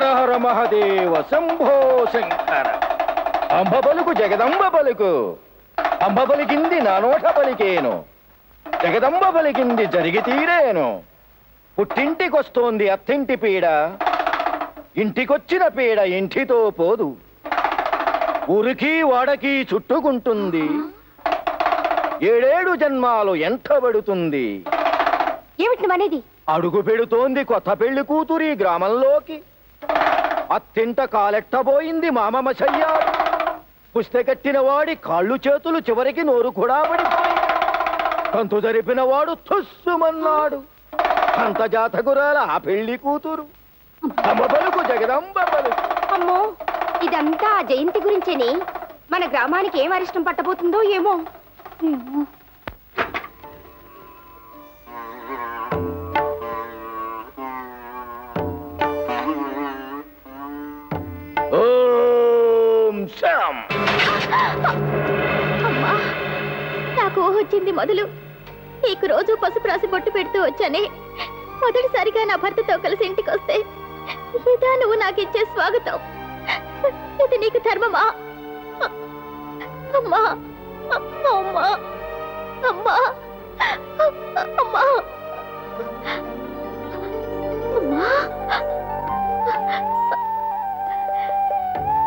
హర మహదేవ శంభో శంకర. అంబ పలుకు జగదంబ పలుకు అంబ పలికింది నా నోట పలికేను జగదంబ పలికింది జరిగి తీరేను. పుట్టింటికొస్తోంది అత్తింటి పీడ. ఇంటికొచ్చిన పీడ ఇంటితో పోదు. ఊరికి వాడకి చుట్టుకుంటుంది. ఏడేడు జన్మాలు ఎంత పడుతుంది ఏమిటి అనేది? అడుగు పెడుతోంది కొత్త పెళ్ళి కూతురి గ్రామంలోకి. అత్తింట కాలెట్టబోయింది మామమశయ్యాడు పుస్తకట్టిన వాడి కాళ్ళు చేతులు చివరికి నోరు కూడా పడిపోయి కంతు జరిపిన వాడు తుస్సుమన్నాడు అంత జాతకురాల ఆ పెళ్ళి కూతురు. జగదంబ అమ్మో ఇదంతా ఆ జయంతి గురించేనే? మన గ్రామానికి ఏం అరిష్టం పట్టబోతుందో ఏమో. ఏమో. అమ్మా నాకు ఊహొచ్చింది మొదలు. నీకు రోజు పసుపు రాసి బొట్టు పెడుతూ వచ్చానే. మొదటిసారిగా నా భర్తతో కలిసి ఇంటికి వస్తే ఇదా నువ్వు నాకు ఇచ్చే స్వాగతం. ఇది నీకు ధర్మమా? అమ్మా అమ్మా అమ్మా అమ్మా. అమ్మా.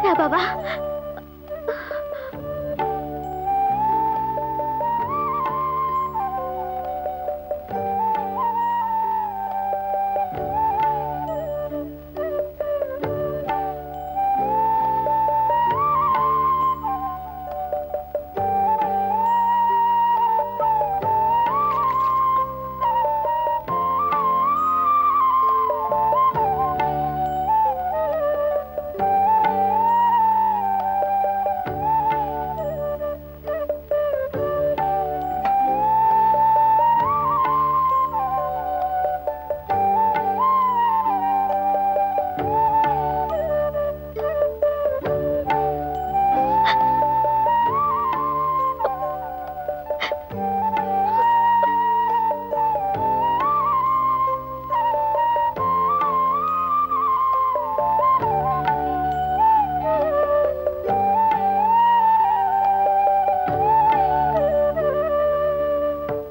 రా బాబా.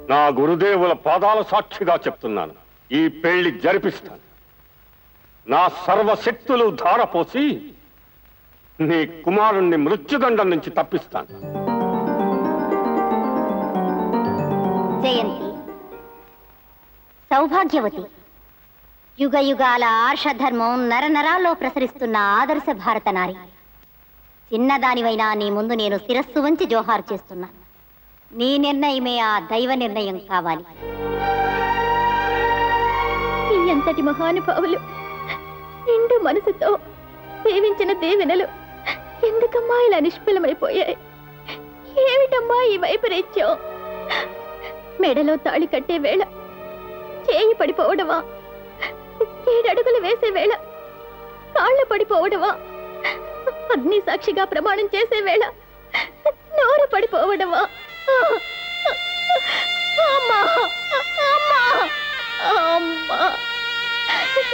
నా గురుదేవుల పాదాల సాక్షిగా చెప్తున్నాను. ఈ పెళ్ళి జరిపిస్తాను. నా సర్వశక్తులు ధారపోసి నీ కుమారుణ్ణి మృత్యుదండం నుంచి తప్పిస్తాను. జయంతి. సౌభాగ్యవతి. యుగ యుగాల ఆర్షధర్మం నరనరాల్లో ప్రసరిస్తున్న ఆదర్శ భారత నారి. చిన్నదానివైనా నీ ముందు నేను శిరస్సు వంచి జోహారు చేస్తున్నాను నీ నిర్ణయమే ఆ దైవ నిర్ణయం కావాలి. ఎంతటి మహానుభావులు నిండు మనసుతో సేవించిన దేవెనలు ఎందుకమ్మా ఇలా నిష్ఫలమైపోయాయి? ఏమిటమ్మా ఈ వైపరీత్యం? మెడలో తాళి కట్టే వేళ చేయి పడిపోవడమా? ఏడడుగులు వేసే వేళ కాళ్ళు పడిపోవడమా? అగ్ని సాక్షిగా ప్రమాణం చేసే వేళ నోరు పడిపోవడమా? అమ్మా అమ్మా అమ్మా.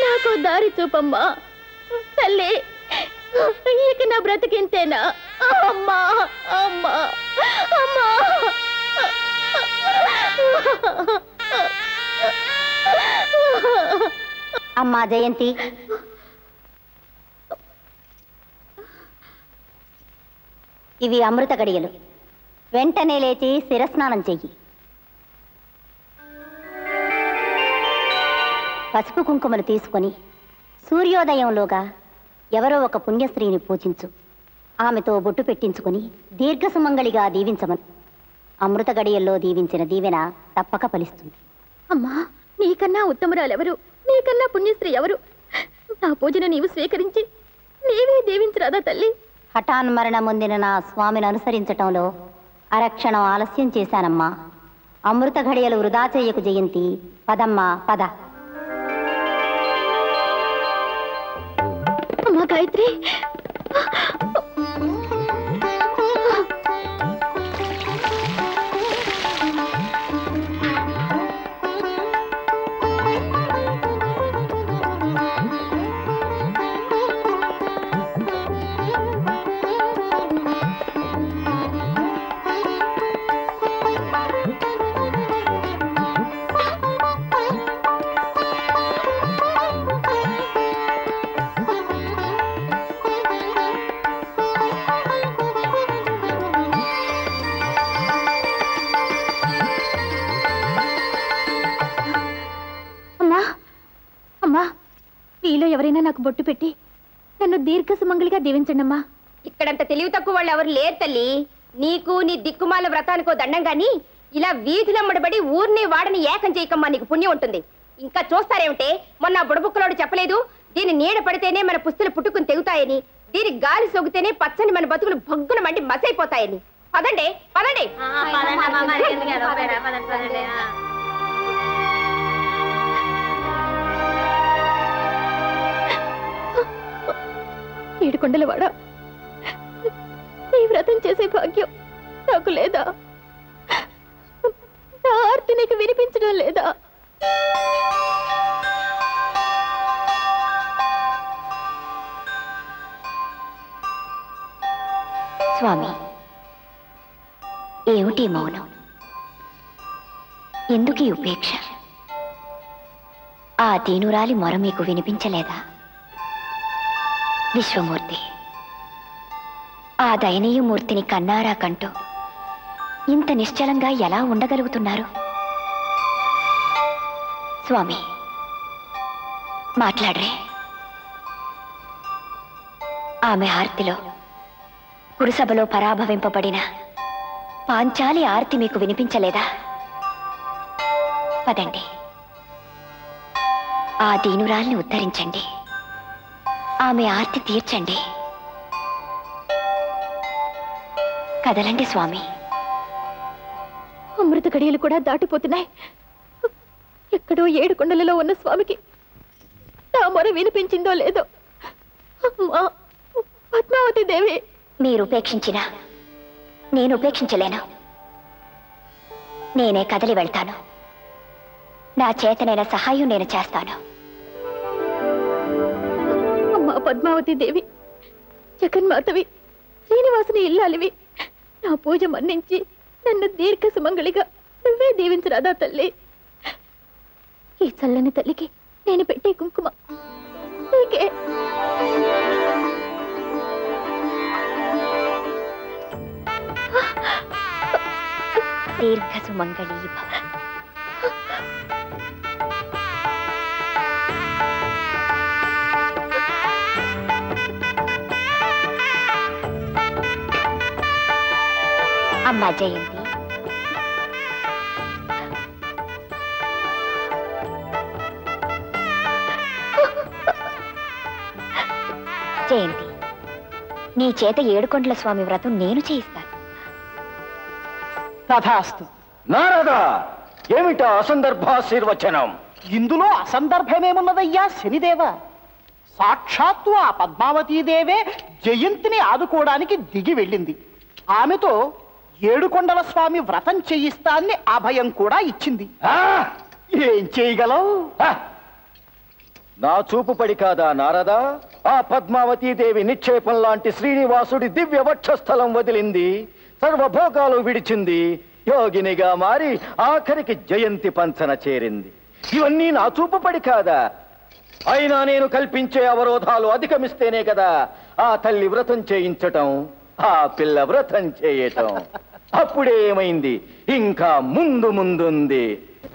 నాకు దారి చూపమ్మా. తల్లి ఇక నా బ్రతికింతేనా? అమ్మా అమ్మా అమ్మా. అమ్మా జయంతి. ఇవి అమృత గడియలు. వెంటనే లేచి శిరస్నానం చెయ్యి. పసుపు కుంకుమలు తీసుకొని సూర్యోదయంలోగా ఎవరో ఒక పుణ్యస్త్రీని పూజించు. ఆమెతో బొట్టు పెట్టించుకొని దీర్ఘసుమంగళిగా దీవించమను. అమృత గడియల్లో దీవించిన దీవెన తప్పక ఫలిస్తుంది. అమ్మా నీకన్నా ఉత్తమురాలెవరు? నీకన్నా పుణ్యశ్రీ ఎవరు? నా పూజను నీవు స్వీకరించి నీవే దీవించరాదా తల్లి? హఠాన్మరణం పొందిన నా స్వామిని అనుసరించటంలో అరక్షణం ఆలస్యం చేశానమ్మా. అమృత ఘడియలు వృధా చెయ్యకు జయంతి. పదమ్మా పద. అమ్మా గాయత్రి. నాకు బొట్టు పెట్టి నన్ను దీర్ఘ సుమంగళిగా దీవించండమ్మా. ఇక్కడంత తెలివి తక్కువ వాళ్ళు ఎవరు లేరు తల్లి. నీకు నీ దిక్కుమాల వ్రతానికో దండం గాని ఇలా వీధులమ్మడబడి ఊరిని వాడని ఏకం చేయకమ్మా నీకు పుణ్యం ఉంటుంది. ఇంకా చూస్తారేమిటే మొన్న ఆ బుడబుక్కలోడు చెప్పలేదు దీని నీడ పడితేనే మన పుస్తులు పుట్టుకుని తెగుతాయని దీని గాలి సోకితేనే పచ్చని మన బతుకులు భగ్గున మండి మసైపోతాయని. పదండి పదండి. ఏడుకొండలవాడా నీ వ్రతం చేసే భాగ్యం నాకు లేదా? నా ఆర్తి నీకు వినిపించడం లేదా? స్వామి ఏమిటి మౌనం? ఎందుకీ ఉపేక్ష? ఆ దీనురాలి మొర మీకు వినిపించలేదా? విశ్వమూర్తి. ఆ దయనీయమూర్తిని కన్నారా కంటూ ఇంత నిశ్చలంగా ఎలా ఉండగలుగుతున్నారు? స్వామి మాట్లాడరే. ఆమె ఆర్తిలో కురుసభలో పరాభవింపబడిన పాంచాలి ఆర్తి మీకు వినిపించలేదా? పదండి. ఆ దీనురాల్ని ఉద్ధరించండి. ఆమె ఆర్తి తీర్చండి. కదలండి స్వామి. అమృత గడియలు కూడా దాటిపోతున్నాయి. ఎక్కడో ఏడు కొండలలో ఉన్న స్వామికి నా మొర వినిపించిందో లేదో. అమ్మా పద్మావతి దేవి. మీరు ఉపేక్షించినా నేను ఉపేక్షించలేను. నేనే కదలి వెళ్తాను. నా చేతనైన సహాయం నేను చేస్తాను. పద్మావతి దేవి జగన్మాతవి శ్రీనివాసుని ఇల్లాలివి. నా పూజ మన్నించి నన్ను దీర్ఘ సుమంగళిగా నువ్వే దీవించరాదా తల్లి. ఈ చల్లని తల్లికి నేను పెట్టే కుంకుమ నీకే. దీర్ఘ సుమంగళీ భవ అమ్మా జయంతి. జయంతి నీ చేత ఏడుకొండల స్వామి వ్రతం నేను చేయిస్తాను. తథాస్తు. నారదా ఏమిటా అసందర్భాశీర్వచనం ఇందులో అసందర్భమేమున్నదయ్యా శనిదేవ? సాక్షాత్తు ఆ పద్మావతీదేవే జయంతిని ఆదుకోవడానికి దిగి వెళ్ళింది. ఆమెతో ఏడుకొండల స్వామి వ్రతం చేయిస్తాన్ని అభయం కూడా ఇచ్చింది. ఆ! ఏం చేయగలవు! నా చూపు పడి కాదా నారదా? ఆ పద్మావతీ దేవి నిక్షేపం లాంటి శ్రీనివాసుడి దివ్య వక్షస్థలం వదిలింది. సర్వభోగాలు విడిచింది. యోగినిగా మారి ఆఖరికి జయంతి పంచన చేరింది. ఇవన్నీ నా చూపు పడి కాదా? అయినా నేను కల్పించే అవరోధాలు అధిగమిస్తేనే కదా ఆ తల్లి వ్రతం చేయించటం. ఆ పిల్ల వ్రతం చేయటం. అప్పుడేమైంది? ఇంకా ముందు ముందుంది.